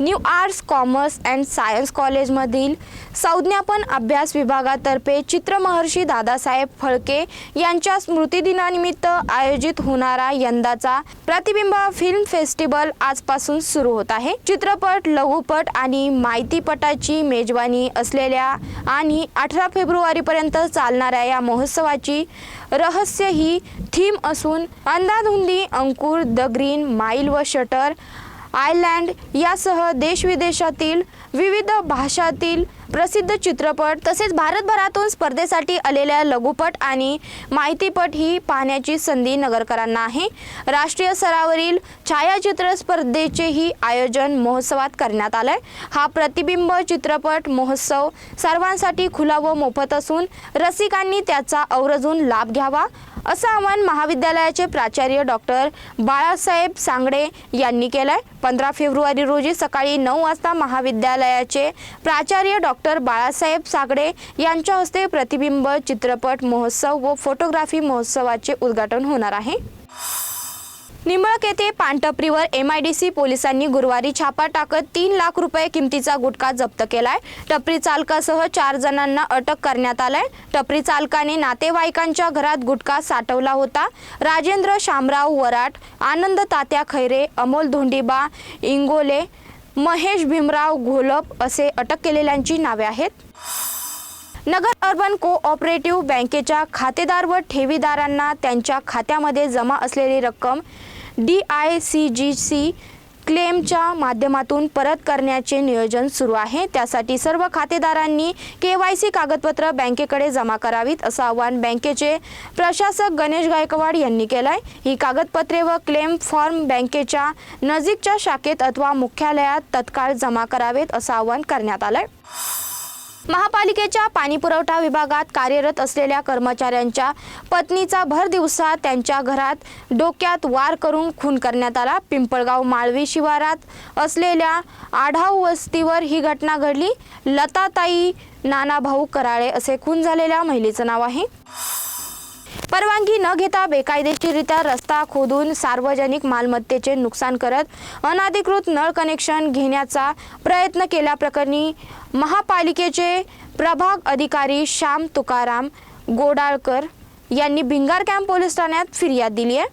New arts commerce and science कॉलेजमधील संज्ञापन अभ्यास विभागातर्फे चित्रमहर्षी दादासाहेब फळके यांच्या स्मृतिदिनानिमित्त आयोजित होणारा यंदाचा प्रतिबिंब फिल्म फेस्टिवल आजपासून सुरू होत आहे. चित्रपट लघुपट आणि माहितीपटाची मेजवानी असलेल्या आणि अठरा फेब्रुवारीपर्यंत चालणाऱ्या या महोत्सवाची रहस्य ही थीम असून Andhadhundi Ankur the green mile व शटर आयलँड यासह देशविदेशातील विविध भाषातील प्रसिद्ध चित्रपट तसेच भारतभरातून स्पर्धेसाठी आलेल्या लघुपट आणि माहितीपट ही पाहण्याची संधी नगरकरांना आहे. राष्ट्रीय स्तरावरील छायाचित्र स्पर्धेचेही आयोजन महोत्सवात करण्यात आलंय. हा प्रतिबिंब चित्रपट महोत्सव सर्वांसाठी खुला व मोफत असून रसिकांनी त्याचा अवरजून लाभ घ्यावा असं आवाहन महाविद्यालयाचे प्राचार्य डॉक्टर बाळासाहेब सांगडे यांनी केलं आहे पंधरा फेब्रुवारी रोजी सकाळी नऊ वाजता महाविद्यालयाचे प्राचार्य डॉक्टर बाळासाहेब सागडे यांच्या हस्ते प्रतिबिंब चित्रपट महोत्सव व फोटोग्राफी महोत्सवाचे उद्घाटन होणार आहे. निंबळक येथे पानटपरीवर एम आय डी सी पोलिसांनी गुरुवारी छापा टाकत तीन लाख रुपये किमतीचा गुटखा जप्त केलाय. टपरी चालकासह चार जणांना अटक करण्यात आलाय. टपरी चालकाने नातेवाईकांच्या घरात गुटखा साठवला होता. राजेंद्र शामराव वराट आनंद तात्या खैरे अमोल धोंडीबा इंगोले महेश भीमराव घोलप असे अटक केलेल्यांची नावे आहेत. नगर अर्बन कोऑपरेटिव्ह बँकेच्या खातेदार व ठेवीदारांना त्यांच्या खात्यामध्ये जमा असलेली रक्कम D I C G C क्लेमच्या माध्यमातून परत करण्याचे नियोजन सुरू आहे. त्यासाठी सर्व खातेदारांनी के वाय सी कागदपत्र बँकेकडे जमा करावीत असं आवाहन बँकेचे प्रशासक गणेश गायकवाड यांनी केलं आहे ही कागदपत्रे व क्लेम फॉर्म बँकेच्या नजीकच्या शाखेत अथवा मुख्यालयात तत्काळ जमा करावेत असं आवाहन करण्यात आलं आहे महापालिकेच्या पाणीपुरवठा विभागात कार्यरत असलेल्या कर्मचाऱ्यांच्या पत्नीचा भर दिवसा त्यांच्या घरात डोक्यात वार करून खून करण्यात आला. पिंपळगाव माळवी शिवारात असलेल्या आढाव वस्तीवर ही घटना घडली. लताताई नानाभाऊ कराळे असे खून झालेल्या महिलेचं नाव आहे. परवानगी न घेता बेकायदेशीररित्या रस्ता खोदून सार्वजनिक मालमत्तेचे नुकसान करत अनधिकृत नळ कनेक्शन घेण्याचा प्रयत्न केल्याप्रकरणी महापालिकेचे प्रभाग अधिकारी श्याम तुकाराम गोडाळकर यांनी भिंगार कॅम्प पोलीस ठाण्यात फिर्याद दिली आहे.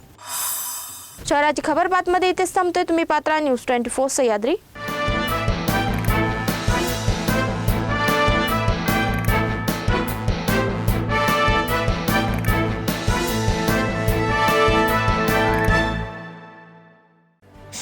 शहराची खबर बातमध्ये इथेच थांबतोय. तुम्ही पात्रा न्यूज ट्वेंटी फोर सह्याद्री.